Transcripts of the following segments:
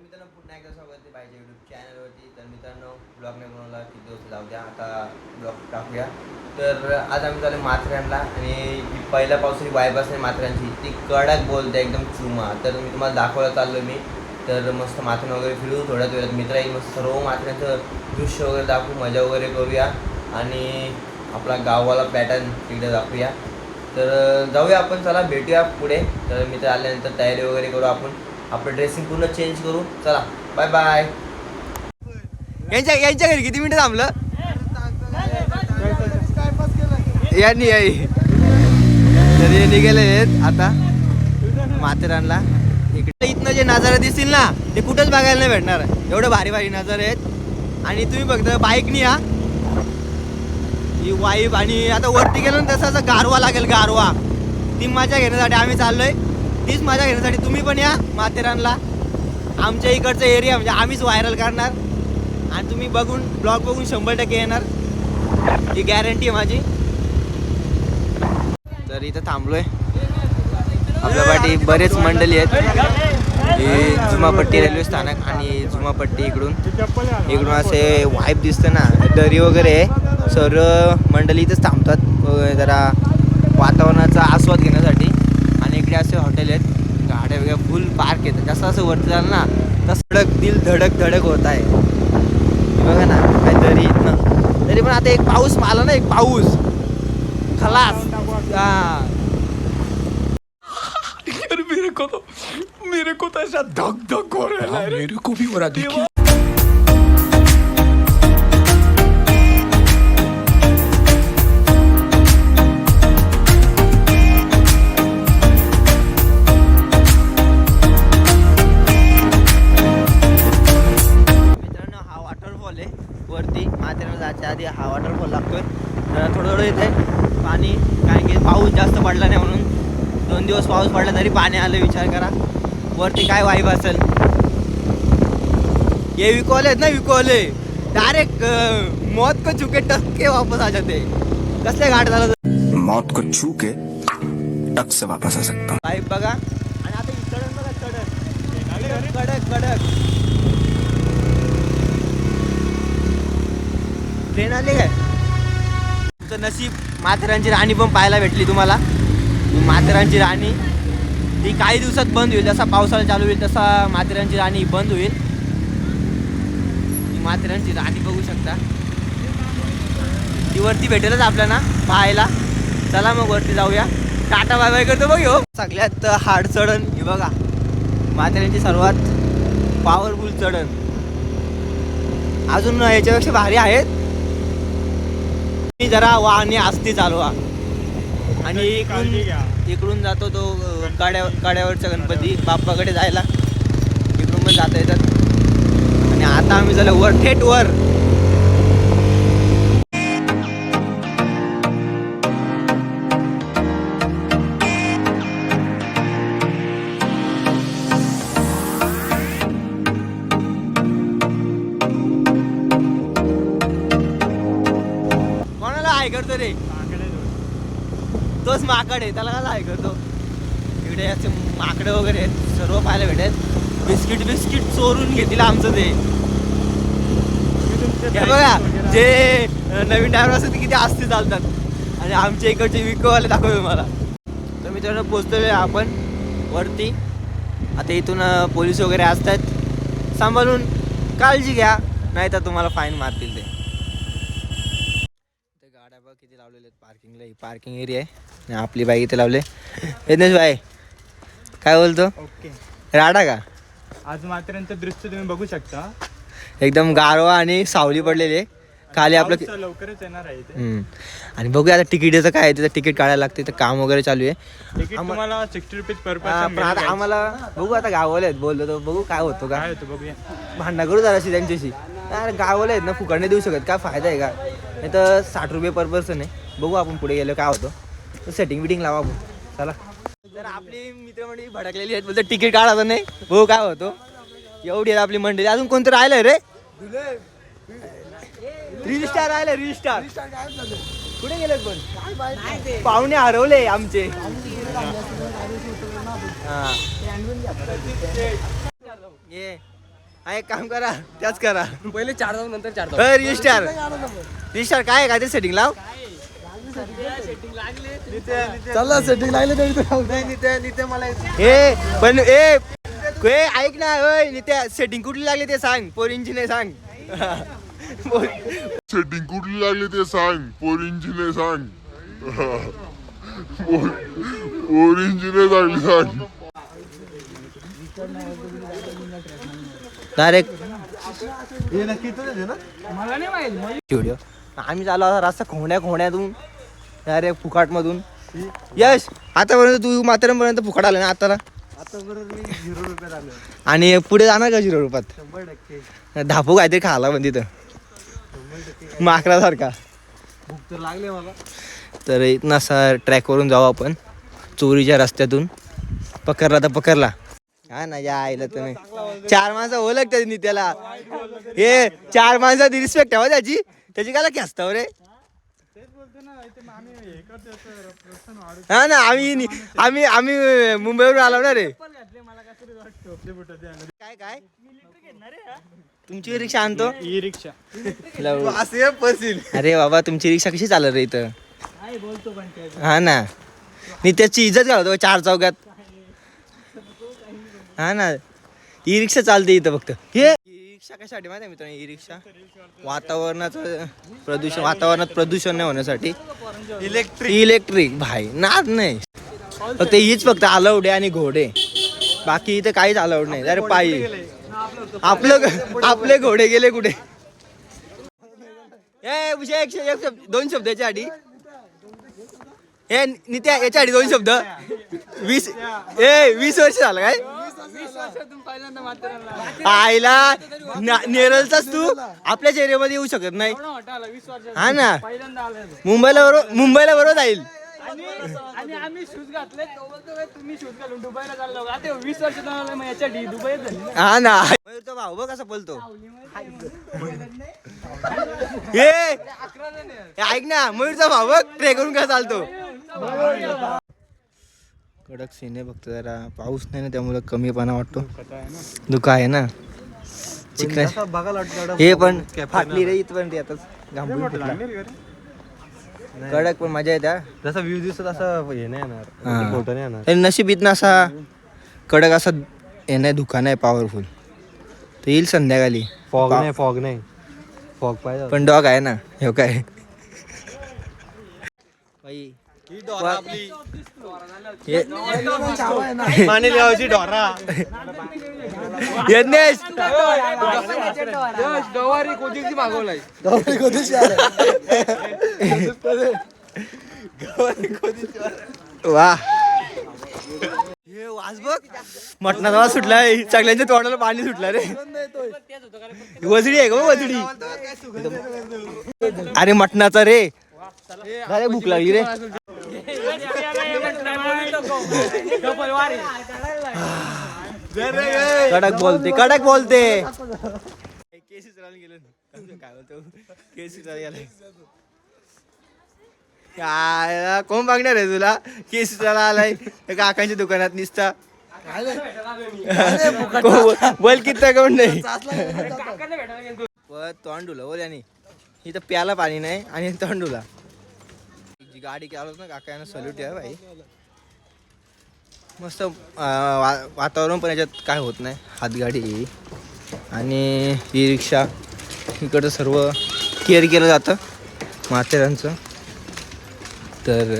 मित्रांनो पुन्हा एकदा स्वागत आहे पाहिजे यूट्यूब चॅनलवरती तर मित्रांनो ब्लॉग नाही बनवला किती दिवस जाऊ द्या आता ब्लॉग टाकूया. तर आज आम्ही चालू माथऱ्यांना आणि जी पहिल्या पावसाची वाईब असते माथऱ्यांची ती कडक बोलते एकदम चुमा. तर मी तुम्हाला दाखवायला चाललो मी. तर मस्त माथेरान वगैरे फिरू थोड्याच वेळात मित्र येईल मस्त सर्व माथऱ्यांचं दृश्य वगैरे दाखवू मजा वगैरे करूया. आणि आपला गाववाला पॅटर्न तिकडे दाखवूया. तर जाऊया आपण चला भेटूया पुढे. तर मित्र आल्यानंतर तयारी वगैरे करू आपण. आपलं ड्रेसिंग पूर्ण चेंज करू. चला बाय बाय यांच्या यांच्या घरी किती मिनिटं थांबलं? यांनी आई. तर हे निघाले आहेत आता माथेरानला. इकडे इथनं जे नजारे दिसतील ना ते कुठंच बघायला नाही भेटणार. एवढे भारी भारी नजारे आहेत. आणि तुम्ही बघता बाईकनी या. ही वाईब आणि आता वरती गेलो ना तसं असं गारवा लागेल गारवा. ती मजा घेण्यासाठी आम्ही चाललोय. तीच मजा घेण्यासाठी तुम्ही पण या माथेरानला. आमच्या इकडचा एरिया म्हणजे आम्हीच व्हायरल करणार. आणि तुम्ही बघून ब्लॉग बघून शंभर टक्के येणार. ही गॅरंटी आहे माझी. तर इथं थांबलोय. आपल्या पाठी बरेच मंडळी आहेत. हे जुमापट्टी रेल्वे स्थानक आणि जुमापट्टी इकडून. इकडून असे वाईप दिसतं ना. दरी वगैरे सर्व मंडळी इथंच थांबतात. जरा वातावरणाचा आस्वाद घेण्यासाठी. हॉटेल आहेत. गाड्या वगैरे फुल पार्क आहेत. जसं असं वरती झालं ना तसं धडक दिल धडक धडक होत आहे. हे बघा ना काय दरी इथनं. तरी पण आता एक पाऊस आला ना एक पाऊस. खलास. हा. मेरे को तो मेरे को तो ऐसा धक धक हो रहा है। मेरे को भी हो रहा देखिए। आधी हा वॉटरफॉल लागतोय. जरा थोडं थोडं येते पाणी कारण की पाऊस जास्त पडला नाही म्हणून दोन दिवस पाऊस पडला तरी पाणी आलं विचार करा. वरती काय वाईब असेल? ये विकवले आहेत ना विकवले डायरेक्ट मौत को चुके टक्के वापस आ जाते. कसले घाट झालं मौत को छू के टक से वापस आ सकता हूँ। बघा. आणि आता ही चढण बघा चढण कडक कडक. ट्रेन आली काय? तुमचं नशीब माथेरानची राणी पण पाहायला भेटली तुम्हाला. ही माथेरानची राणी ती काही दिवसात बंद होईल जसा पावसाळा चालू होईल तसा माथेरानची राणी बंद होईल. ही माथेरानची राणी बघू शकता. ती वरती भेटेलच आपल्याला पाहायला. चला मग वरती जाऊया. टाटा बाय बाय करतो बघ हो सगळ्यात हार्ड चढण हे बघा. माथेरानची सर्वात पॉवरफुल चढण. अजून याच्यापेक्षा भारी आहेत. मी जरा वाहने असती चालवा आणि इकडून इकडून जातो तो कड्या कड्यावरचा गणपती बाप्पाकडे जायला. इकडून पण जाता येतात. आणि आता आम्ही झालं वर थेट वर. हाय करतो रे. तोच माकड आहे त्याला काय करतो? इकडे असे माकडे वगैरे आहेत सर्व पाहायला भेटेल. बिस्किट बिस्किट चोरून घेतील आमचं ते. बघा जे नवीन ड्रायव्हर असतात ते किती आस्ती चालतात. आणि आमच्या इकडचे विकोवाले दाखवले मला तर मित्रांनो पोचतोय आपण वरती. आता इथून पोलीस वगैरे असतात. सांभाळून काळजी घ्या नाही तर तुम्हाला फाईन मारतील ते गाड्या बघ किती लावलेले आहेत पार्किंगला पार्किंग एरिया आहे. आपली बाईक इथे लावले. यज्ञेश भाई काय बोलतो? ओके. राडा का? आज माथेरानचं दृश्य तुम्ही बघू शकता. एकदम गारवा आणि सावली पडलेली आहे. खाली आपलं पाऊस लवकरच येणार आहे इथे. हम्म. आणि बघूया आता तिकीटचं काय आहे तिथं तिकीट काढायला लागते तर काम वगैरे चालू आहे. तिकीट आम्हा- तुम्हाला सिक्स्टी रुपीज पर हा, पण आता पर्सन आम्हाला बघू आता गावाले आहेत बोललो तर बघू काय होतो का. काय होतं बघूया. भांडणं करू जराशी त्यांच्याशी. अरे गावाला आहेत ना फुकट नाही देऊ शकत काय फायदा आहे का? नाही तर साठ रुपये पर पर्सन आहे. बघू आपण पुढे गेलो काय होतं. तर सेटिंग बिटिंग लावा आपण. चला. तर आपली मित्रमंडळी भडकलेली आहेत बोलते तिकीट काढायचं नाही. बघू काय होतो. एवढी आहे आपली मंडळी. अजून कोणतं राहिलंय रे? रिजिस्टार राहिले रिजिस्टार कुठे गेलेत पण? पाहुणे हरवले आमचे. हा. ये. हा एक काम करा त्याच करा. पहिले चार जाऊ नंतर चार अरे रिस्टार रिस्टार काय आहे काय ते सेटिंग लाव. चला सेटिंग लागले तरी ए पण ए ए ऐक ना ओय नित्या सेटिंग कुठली लागली ते सांग. पोरींची नाही सांग. सेटिंग कुठली लागली ते सांग. पोरींची सांग. पोरींची लागली सांग. डायरेक्ट मला नाही माहीत. व्हिडिओ आम्ही चालू आता रस्ता खोंड्या खोंड्यातून अरे फुकाट मधून यश आतापर्यंत तू मात्रापर्यंत फुकाट आला ना आता आणि पुढे जाणार का झिरो रुपयात? धापू काहीतरी खाला पण तिथं माकरासारखा भूक तर लागले मला. तर असा ट्रॅकवरून जाऊ आपण. चोरीच्या रस्त्यातून. पकडला तर पकडला. हा ना या आईला तर नाही चार माणसं ओळखतात नि त्याला. हे चार माणसं रिस्पेक्ट ठेवा त्याची. त्याची काय खेचताव रे? हा ना आम्ही नि- आम्ही आम्ही मुंबईवरून आलो ना रे. काय काय? तुमची रिक्षा आणतो. E rickshaw. अरे बाबा तुमची रिक्षा कशी चालत रे इथं? हा ना. मी त्याची इज्जत घालतो चार चौकात हा ना. ई रिक्षा चालते इथं फक्त. हे. ई रिक्षा कशासाठी माहिती आहे मित्रांनो ई रिक्षा वातावरणाचं प्रदूषण वातावरणात प्रदूषण नाही होण्यासाठी. इलेक्ट्रिक इलेक्ट्रिक भाई नाद नाही. फक्त हीच फक्त अलाउड आहे आणि घोडे. बाकी इथं काहीच अलाउड नाही. अरे पायी. आपलं आपले घोडे गेले कुठे? ए विषय एक एक शब्द दोन शब्द याच्या आधी. ए नित्या याच्या आधी दोन शब्द. वीस ए वीस वर्ष झालं काय? आईला नेरलचाच तू? आपल्या चेहऱ्यामध्ये येऊ शकत नाही. हा ना. मुंबईला बरोबर मुंबईला बरोबर जाईल. आणि आम्ही शूज घातले तो. बोलतो "काय तुम्ही शूज घालून दुबईला चाललो का ते वीस वर्ष याच्या डी दुबईत झाली हा ना. मयूर तो भाऊ बघ कसा बोलतो. ऐक ना मयूरचा भाऊ बघ ट्रे करून का चालतो. कडक सीन आहे फक्त जरा. पाऊस नाही ना त्यामुळे कमीपणा वाटतो. धुका आहे ना. चिकन हे पण फाटली रे इथपर्यंत घांबून फुटला. कडक पण मजा येते हा. जसा व्ह्यू दिसत असं हे नाही येणार. हा. फोटो नाही येणार. नशीब इथनं असा कडक असा हे नाही धुका नाही पॉवरफुल तर येईल संध्याकाळी. फॉग नाही फॉग नाही. फॉग पाहिजे पण डॉग आहे ना हे काय? बाई. यज्ञेश गवारी कोथिंबीर मागवलाय. वा. हे वास बघ. मटणाचा वास सुटलाय. सगळ्यांच्या तोंडाला पाणी सुटलं रे. वजडी आहे का वजडी. अरे मटणाचा रे. अरे भूक लागली रे. कडक बोलते कडक बोलते. केस गेलं काय बोलतो केस काय कोण मागणार आहे तुला? केस उचलायला आलाय. काकांच्या दुकानात निसता. बोल किती कोण नाही. व तोंडुला बोल आणि इथं प्याला पाणी नाही आणि तोंडुला. जी गाडी केलं ना काकांना सल्यूट आहे भाई. मस्त वा- वातावरण पण याच्यात काय होत नाही. हातगाडी आणि ई रिक्षा इकडं सर्व केअर केलं जातं माथेरानचं तर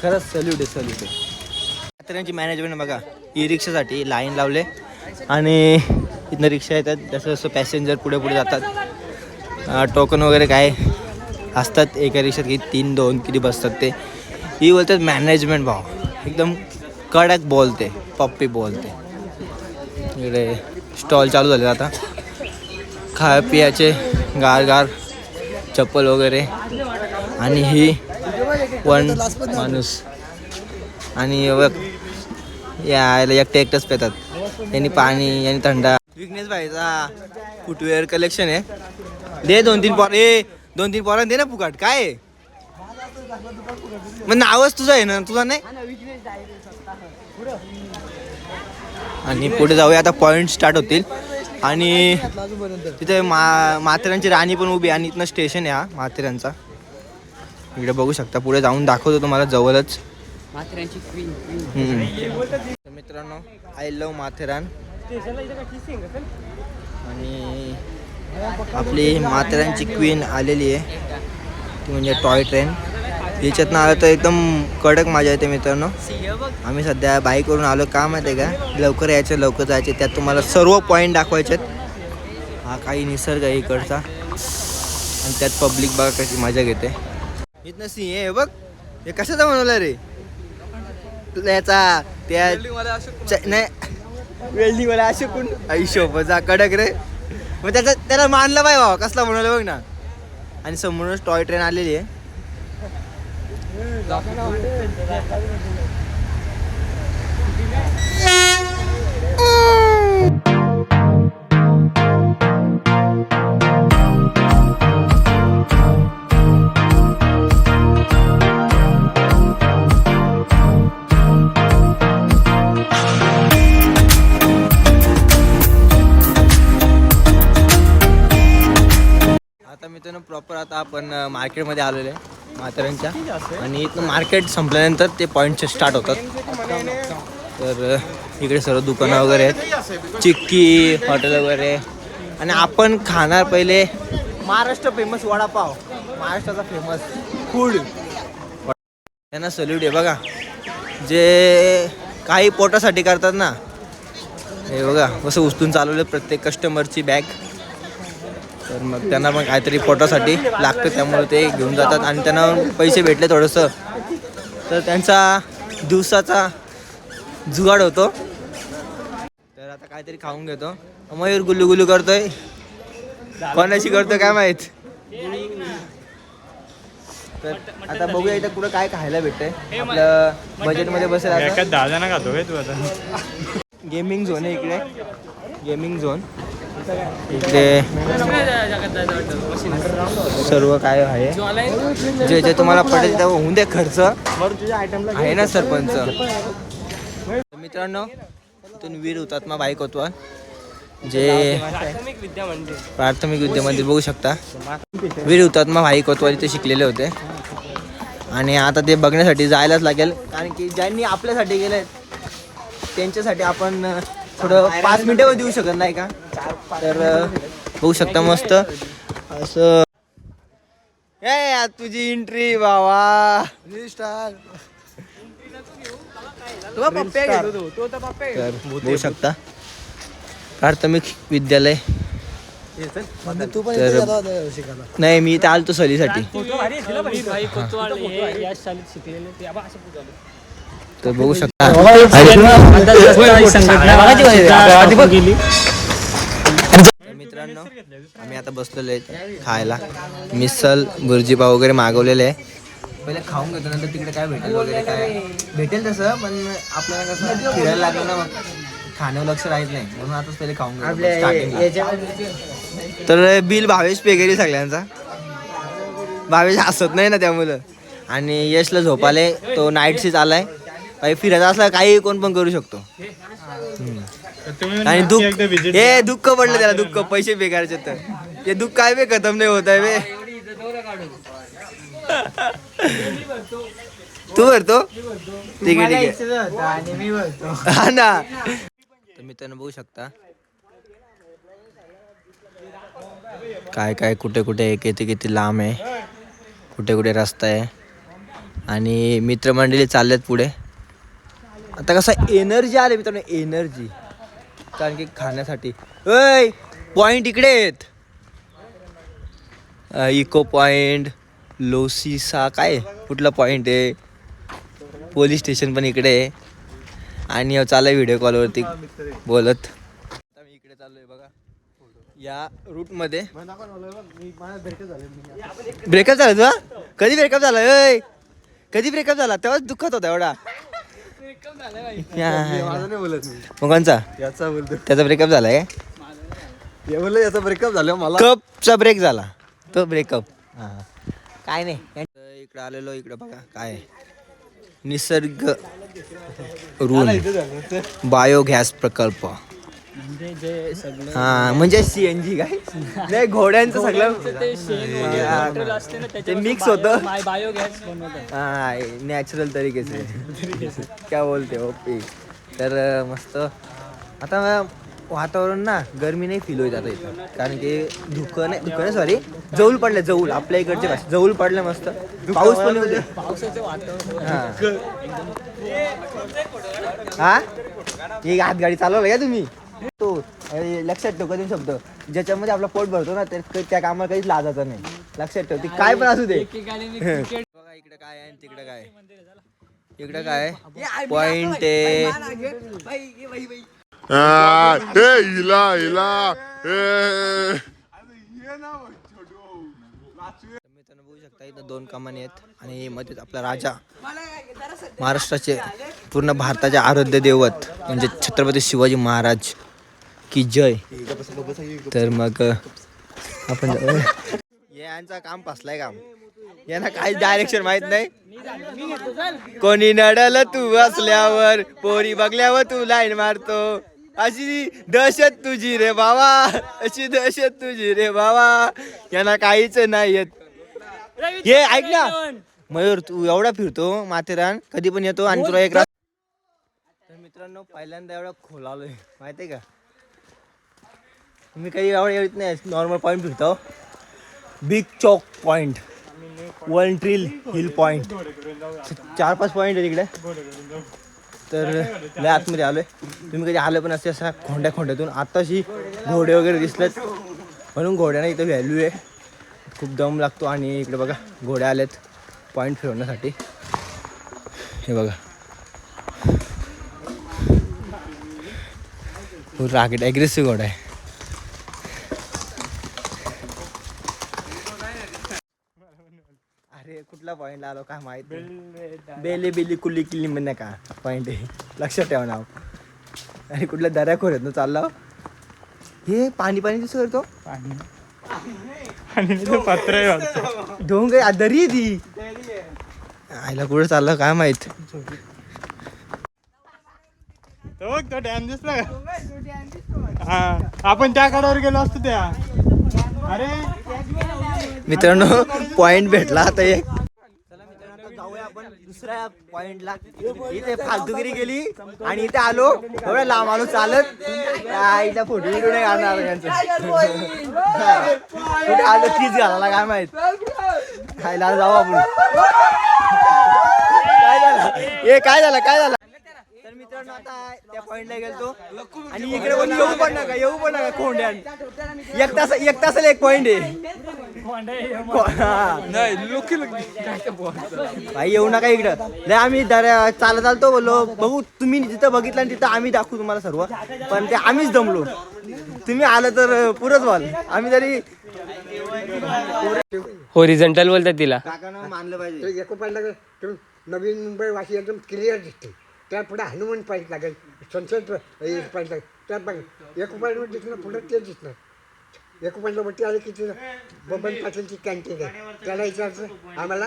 खरंच सल्यूट आहे सल्यूट आहे. माथेरानची मॅनेजमेंट बघा ई रिक्षासाठी लाईन लावले आणि इथनं रिक्षा येतात जसं जसं पॅसेंजर पुढे पुढे जातात. टोकन वगैरे काय असतात एका रिक्षात किती तीन दोन किती बसतात ते. ही बोलतात मॅनेजमेंट भाव एकदम कडक बोलते पप्पी बोलते. इकडे स्टॉल चालू झाले आता. खा पियाचे गार गार चप्पल वगैरे. आणि ही वन माणूस. आणि यायला एकटे एकटंच पेतात. यांनी पाणी यांनी थंडा. विकनेस भाईचा फुटवेअर कलेक्शन आहे. दे दोन तीन पोर ए दोन तीन पोरांना दे ना फुकाट. काय? मग नावच तुझं आहे ना तुझा नाही? आणि पुढे जाऊया. आता पॉइंट स्टार्ट होतील. आणि तिथे मा माथेरानची राणी पण उभी आणि इथनं स्टेशन आहे हा माथेरानचा इकडे बघू शकता पुढे जाऊन दाखवतो तुम्हाला जवळच. मित्रांनो आय लव माथेरान आणि आपली माथेरानची क्वीन आलेली आहे. ती म्हणजे टॉय ट्रेन याच्यातनं आलं तर एकदम कडक मजा येते मित्रांनो. आम्ही सध्या बाईकवरून आलो. का माहिती आहे का? लवकर यायचं लवकर जायचे. त्यात तुम्हाला सर्व पॉईंट दाखवायचे हा काही निसर्ग आहे इकडचा. आणि त्यात पब्लिक बघा कशी मजा घेते. इथनं सिंह आहे बघ. हे कशाचा बनवलं रे? त्याचा त्या नाही. वेल्डिंग वाला असे कोण हिशोब जा कडक रे. मग त्याचा त्याला मानलं पाहिजे बाबा. कसला बनवलं बघ ना. आणि समोरच टॉय ट्रेन आलेली आहे. आता मित्रांनो प्रॉपर आता आपण मार्केटमध्ये आलेलो आहे. म्हाताऱ्यांच्या. आणि इथं मार्केट संपल्यानंतर ते पॉईंटचे स्टार्ट होतात. तर इकडे सर्व दुकानं वगैरे आहेत. चिक्की हॉटेल वगैरे. आणि आपण खाणार पहिले महाराष्ट्र फेमस वडापाव. महाराष्ट्राचा फेमस फूड. त्यांना सल्यूट आहे बघा. जे काही पोटासाठी करतात ना हे बघा कसं उचलून चालवलं प्रत्येक कस्टमरची बॅग तर मग त्यांना पण काहीतरी पोटासाठी लागतं त्यामुळे ते घेऊन जातात. आणि त्यांना पैसे भेटले थोडंसं. तर त्यांचा दिवसाचा जुगाड होतो. तर आता काहीतरी खाऊन घेतो. मयूर गुल्लू गुल्लू करतोय. कोणाशी करतोय काय माहीत? तर आता बघूया इथं कुठं काय खायला भेटतंय. आपलं बजेटमध्ये बसेल दहा जण खातो तू आता. गेमिंग झोन आहे इकडे. गेमिंग झोन इकडे सर्व काय आहे. जे जे तुम्हाला पडेल तेव्हा होऊन दे खर्च. आहे ना सरपंच. मित्रांनो तिथून वीर हुतात्मा बाईक होतो जे प्राथमिक विद्या मंदिर बघू शकता. वीर हुतात्मा भाई कोतवाल इथे शिकलेले होते. आणि आता ते बघण्यासाठी जायलाच लागेल कारण की ज्यांनी आपल्यासाठी गेले त्यांच्यासाठी आपण थोडं पाच मिनिटं देऊ शकत नाही का? तर बघू शकता मस्त. असं. ए तुझी एंट्री बाबा. बघू शकता. प्राथमिक विद्यालय. तर नाही मी इथे आलतो सहलीसाठी. तर बघू शकता तर मित्रांनो आम्ही आता बसलेलो आहे खायला मिसल भुर्जीपाव वगैरे मागवलेले आहे पहिले खाऊन घेतो नंतर तिकडे काय भेटेल वगैरे काय भेटेल तसं पण आपल्याला कसं फिरायला लागलं ना मग खाण्यावर लक्ष राहत नाही म्हणून आताच पहिले खाऊन. तर बिल भावेश पे केली सगळ्यांचा भावेश हसत नाही ना त्यामुळं आणि यशला झोपाले तो नाईट सीच आलाय काही फिरायचा असला काही कोण पण करू शकतो. तुम्ही आणि दुःख हे दुःख पडलं त्याला दुःख पैसे बेकाराचे तर. हे दुःख काय बे खतम नाही होत आहे बे. तू भरतो? ठीक आहे ठीक आहे. हा ना. तर मित्रांनो बघू शकता. काय काय कुठे कुठे किती किती लांब आहे. कुठे कुठे रस्ता आहे. आणि मित्रमंडळी चाललेत पुढे. आता कसं एनर्जी आले मित्रांनो एनर्जी कारण की खाण्यासाठी. ऐ पॉईंट इकडे आहेत. इको पॉईंट लोसीसा काय? कुठला पॉईंट आहे? पोलीस स्टेशन पण इकडे आहे. आणि चालू व्हिडिओ कॉलवरती बोलत. आता मी इकडे चाललोय बघा. या रूटमध्ये ब्रेकअप झाला तुझा? कधी ब्रेकअप झाला? कधी ब्रेकअप झाला? तेव्हाच दुःखत होता एवढा. मग कोणचा? याचा बोलतो त्याचा ब्रेकअप झालाय हे बोललं याचा ब्रेकअप झालं मला कपचा ब्रेक झाला. तो ब्रेकअप काय नाही. इकडे आलेलो इकडे बघा काय? निसर्ग रून बायो गॅस प्रकल्प. हा म्हणजे सीएनजी काय? नाही घोड्यांचं सगळं ते हा, हा. bio- होतं. हा नॅचरल तरीके से क्या बोलते हो पे. तर मस्त. आता वातावरण ना गरमी नाही फील होत आता इथं. कारण की धुकं नाही धुकं नाही सॉरी जऊल पडले जऊल आपल्या इकडचे भाषा जऊल पडले मस्त. पाऊस पण होते हा. ही? हात गाडी चालवलं का तुम्ही? तो लक्षात ठेव कधी शब्द. ज्याच्यामध्ये आपला पोट भरतो ना ते- त्या कामाला काहीच लाजायचं नाही. लक्षात ठेव ती काय पण असू दे. बघा इकडे काय आहे तिकडे काय आहे. इकडे काय पॉइंट मित्रांनो बघू शकता इथं दोन कमानी आहेत आणि मध्ये आपला राजा. महाराष्ट्राचे पूर्ण भारताचे आराध्य दैवत म्हणजे छत्रपती शिवाजी महाराज. की जय. तर मग आपण यांचा काम फसलाय काम यांना काही डायरेक्शन माहीत नाही. कोणी नडल तू असल्यावर पोरी बघल्यावर तू लाईन मारतो. अशी दहशत तुझी रे बाबा. अशी दहशत तुझी रे बाबा. यांना काहीच नाही येत. हे ऐक ना. मयूर तू एवढा फिरतो माथेरान कधी पण येतो आणि तुला एक रात तर मित्रांनो पहिल्यांदा एवढा खोलालोय माहितीये का? मी काही एवढं येत नाही नॉर्मल पॉईंट फिरतो बिग चौक point one tree hill point चार पाच पॉईंट आहे तिकडे. तर लय आतमध्ये आलो आहे तुम्ही कधी आले पण असे असा खोंड्या खोंड्यातून. आत्ताशी घोडे वगैरे दिसलेत. म्हणून घोड्यांना इथं व्हॅल्यू आहे. खूप दम लागतो आणि इकडे बघा घोडे आलेत. पॉईंट फिरवण्यासाठी. हे बघा. राकेट ॲग्रेसिव्ह घोडा आहे अरे कुठला पॉईंटला आलो काय माहीत. बेली बेली कुल्ली किल्ली म्हणजे का पॉईंट आहे लक्षात ठेवा नाव अरे कुठल्या दऱ्या खोऱ्यात चालला हो. पाणी पाणी दिसत करतो पाणी आणि ते पत्र आहे वाटतं. ढोंग आहे, दरी आहे ती आईला कुठे चाललं काय माहीत तो बघ तो डॅम दिसला का हा आपण त्या कडावर गेलो असतो त्या अरे मित्रांनो पॉइंट भेटला आता एक चला मित्रांनो आता जाऊया आपण दुसऱ्या पॉइंटला इथे फालतुगिरी गेली आणि इथे आलो. एवढं लांब आलो चालत. आईला फोटो बिटो नाही काढणार यांचं. कुठे आलो? तीच घालायला काय माहीत? खायला जाऊ आपण. काय झालं? ए काय झालं? काय झालं? मित्रांनो आता त्या पॉइंटला गेलतो. आणि इकडे पण येऊ पण नका येऊ पण नका खोंड्यान एक तास एक तासाला एक पॉइंट आहे. भाई येऊ नका इकडं. नाही आम्ही दर्या चालत चालतो बोललो. बघू तुम्ही जिथं बघितलं आणि तिथं आम्ही दाखवू तुम्हाला सर्व. पण ते आम्हीच दमलो. तुम्ही आलं तर पुरच व्हाल आम्ही तरी होरिझंटल बोलतात तिला. काकानं मानलं पाहिजे. नवीन मुंबई वाशी एकदम क्लिअर दिसते त्या पुढे हनुमान पाहिजे लागेल सनसेट पाहिजे लागेल त्या बघ एको पाहिजे दिसणार पुढे ते दिसणार एको पाहिजे वरती आले की तिथं बबन पाटीलची कॅन्टीन आहे त्याला विचारायचं आम्हाला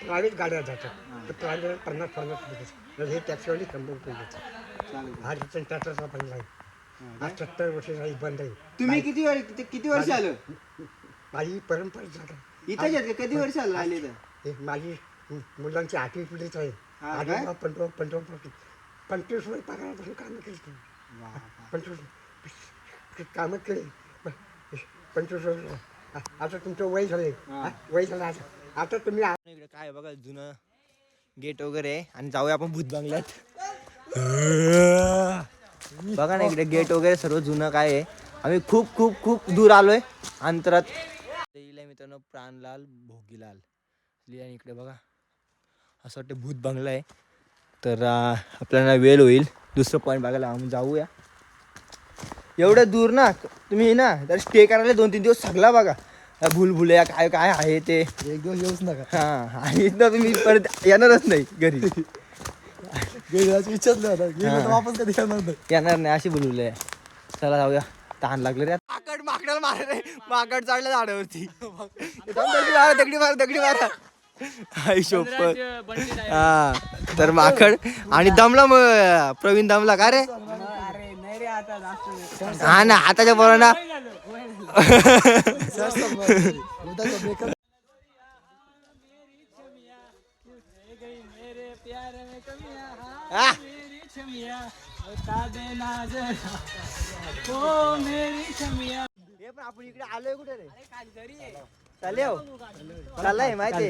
प्रायव्हेट गाड्या जातात तर प्रायव्हेट पन्नास पन्नास रुपये हे टॅक्सीवाली शंभर रुपये देतात हा रिटर्न टॅक्सचा पण नाही आज सत्तर वर्ष झाली बंद आहे तुम्ही किती वर्ष किती वर्ष आलं माझी परंपरा झाली इथं? कधी वर्ष आलं आले तर हे माझी मुलांची आठवी पिढीच आहे. हा आधी काय? पंधरा पंधरा पंचवीस वय पगारापासून कामं केली तुम्ही पंचवीस कामं केली. प- पंचवीस वर्ष आ- आता तुमचं वय झालंय. हा? वय झालं आता. आता तुम्ही आ- इकडे काय आहे बघा जुनं गेट वगैरे आहे. आणि जाऊया आपण भूत बंगल्यात. बघा ना इकडे गेट वगैरे सर्व जुनं काय आहे. आम्ही खूप खूप खूप दूर आलोय. अंतरात. लिहिलंय मित्रांनो प्राणलाल भोगीलाल. लिहिलं आणि इकडे बघा. असं वाटतं भूत बंगला आहे. तर आपल्याला वेळ होईल. दुसरं पॉईंट बघायला आम्ही जाऊया. एवढं दूर ना तुम्ही ना तर स्टे करायला दोन तीन दिवस सगळा बघा. भूलभुलया काय काय आहे ते. एक दिवस येऊच नका. हा आणि इथनं तुम्ही परत येणारच नाही घरी. गेल्याच विचारलं होतं गेलं तर हा. वापस कधी येणार नाही. येणार नाही अशी बोलवलंय चला जाऊया. ताण लागले रे माकड माकडाला मार माकड चढलं झाडावरती. दगडी मारा दगडी मारा दगडी मारा. आई शोप वनराज बंटी डायव्हर. हा तर माकड आणि दमला मग प्रवीण दमला का रे? अरे नाही रे आता जास्त हा ना आताच्या पोरांना हाँ, आपण इकडे आलोय कुठे रे? चाले चाललाय माहिती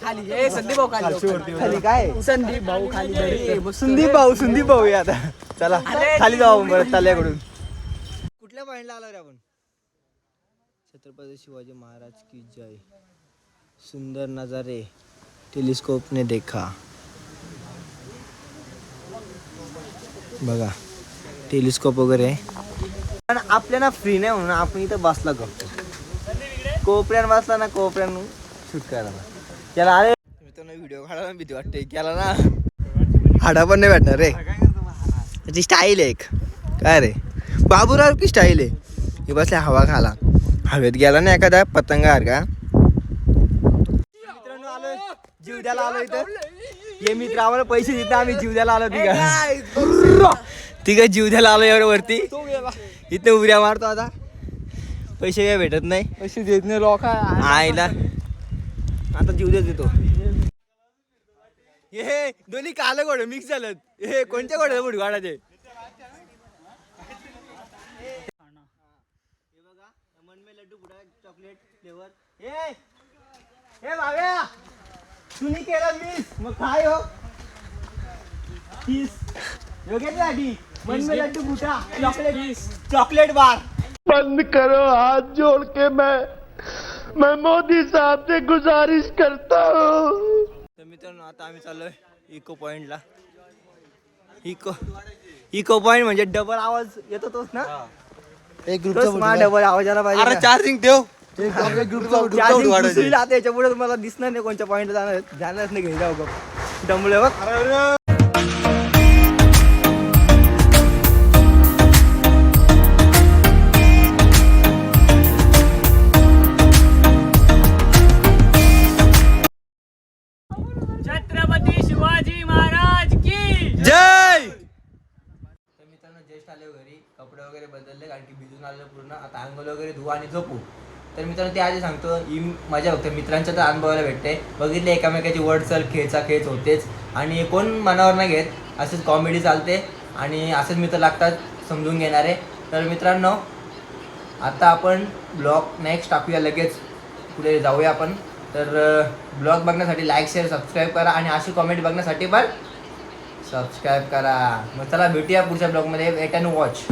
खाली संदीप भाऊ खाली. खाली काय? संदीप भाऊ खाली. धरी. संदीप भाऊ संदीप भाऊ या आता. चला खाली जाऊ आपण परत चालल्याकडून. कुठल्या पॉइंटला आलो रे आपण? छत्रपती शिवाजी महाराज की जय. सुंदर नजारे टेलिस्कोप ने देखा. बघा टेलिस्कोप वगैरे. पण आपल्याला फ्री नाही म्हणून आपण इथं बसला करतो कोपऱ्यान बसला ना कोपऱ्यान शूट करायला. त्याला अरे मित्रांनो व्हिडिओ काढायला भीती वाटते. त्याला ना हाडा पण नाही भेटणार रे. त्याची स्टाईल आहे एक. काय रे? बाबूराव की स्टाईल आहे? हे बसले हवा खाला हवेत गेला ना एखादा पतंगार का? मित्रांनो आलोय. जीव द्यायला आलो इथं. हे मित्र आम्हाला पैसे देत आम्ही जीव द्यायला आलो तिघा. तिघ जीव द्यायला आलो एवढं वरती. इथं उड्या मारतो आता. पैसे काय भेटत नाही. पैसे देत नाही लोक आईला. आता जीव देत देतो. हे दोन्ही काल घोडे मिक्स झालं. हे कोणत्या घोड्याला बुडी चॉकलेट फ्लेवर हे हे भाव्या तुम्ही केलं मिस मग काय हो? तीस मन लड्डू बुटा. चॉकलेट चॉकलेट बार बंद करो हाथ जोड़ के मैं मैं मोदी साहब से गुजारिश करता हूँ। तर मित्रांनो आता आम्ही चाललोय इको पॉइंटला इको इको पॉइंट म्हणजे डबल आवाज येतो तोच ना एक तोच ग्रुपचा मला डबल आवाज आला पाहिजे अरे? चार्जिंग ठेव. Charging दुसरीला आता याच्यापुढे तुम्हाला दिसणार नाही कोणत्या पॉईंटला जाणार. जाणारच नाही घरी. जाऊ गप. डमले बघ. कारण की भिजून आलेलं पूर्ण आता अंघोळ वगैरे धुवा आणि झोपू. तर मित्रांनो ते आधी सांगतो ही मजा होते मित्रांच्या तर अनुभवायला भेटते बघितले एकामेकाची वडचल खेळचा खेच होतेच. आणि कोण मनावर नाही घेत असंच कॉमेडी चालते. आणि असेच मित्र लागतात समजून घेणारे. तर मित्रांनो आता आपण ब्लॉग नेक्स्ट टाकूया लगेच. पुढे जाऊया आपण. तर ब्लॉग बघण्यासाठी लाईक शेअर सबस्क्राईब करा आणि अशी कॉमेडी बघण्यासाठी पण सबस्क्राईब करा. मग चला भेटूया पुढच्या ब्लॉगमध्ये. Weight and watch